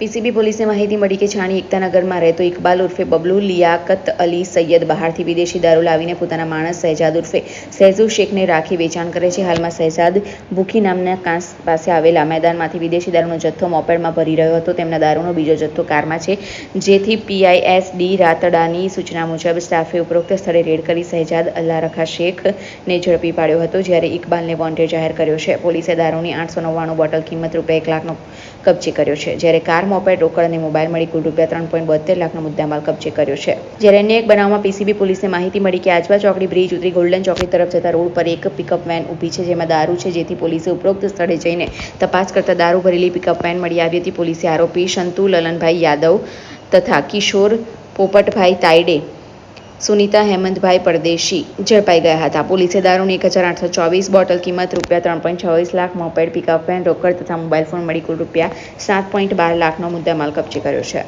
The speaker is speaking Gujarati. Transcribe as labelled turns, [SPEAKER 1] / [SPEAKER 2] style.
[SPEAKER 1] પીસીબી પોલીસને માહિતી મળી કે છાણી એકતાનગરમાં રહેતો ઇકબાલ ઉર્ફે બબલુ લિયાકત અલી સૈયદ બહારથી વિદેશી દારૂ લાવીને પોતાના માણસ સહેજાદ ઉર્ફે સહેઝુ શેખને રાખી વેચાણ કરે છે. હાલમાં સહેજાદ ભૂખી નામના કાંસ પાસે આવેલા મેદાનમાંથી વિદેશી દારૂનો જથ્થો મોપેડમાં ભરી રહ્યો હતો. તેમના દારૂનો બીજો જથ્થો કારમાં છે. જેથી પીઆઈએસડી રાતડાની સૂચના મુજબ સ્ટાફે ઉપરોક્ત સ્થળે રેડ કરી સહેજાદ અલ્લા રખા શેખને ઝડપી પાડ્યો હતો, જ્યારે ઇકબાલને વોન્ટેડ જાહેર કર્યો છે. પોલીસે દારૂની આઠસો નવ્વાણું બોટલ કિંમત રૂપિયા એક લાખનો કબજે કર્યો છે. જ્યારે કાર મોપેડ રોકડ અને મોબાઈલ મળી કુલ રૂપિયા ત્રણ પોઈન્ટ બોતેર લાખનો મુદ્દામાલ કબજે કર્યો છે. જ્યારે અન્ય એક બનાવમાં પીસીબી પોલીસને માહિતી મળી કે આજવા ચોકડી બ્રિજ ઉતરી ગોલ્ડન ચોકડી તરફ જતા રોડ પર એક પિકઅપ વેન ઊભી છે જેમાં દારૂ છે જેથી પોલીસે ઉપરોક્ત સ્થળે જઈને તપાસ કરતા દારૂ ભરેલી પિકઅપ વેન મળી આવી હતી. પોલીસે આરોપી શંતુ લલનભાઈ યાદવ તથા કિશોર પોપટભાઈ તાયડે સુનીતા હેમંતભાઈ પરદેશી ઝડપાઈ ગયા હતા. પોલીસે દારૂની એક હજાર આઠસો ચોવીસ બોટલ કિંમત રૂપિયા ત્રણ પોઈન્ટ છવ્વીસ લાખ, મોપેડ, પિકઅપ, વેન, રોકડ તથા મોબાઈલ ફોન મળી કુલ રૂપિયા સાત પોઈન્ટ બાર લાખનો મુદ્દામાલ કબજે કર્યો છે.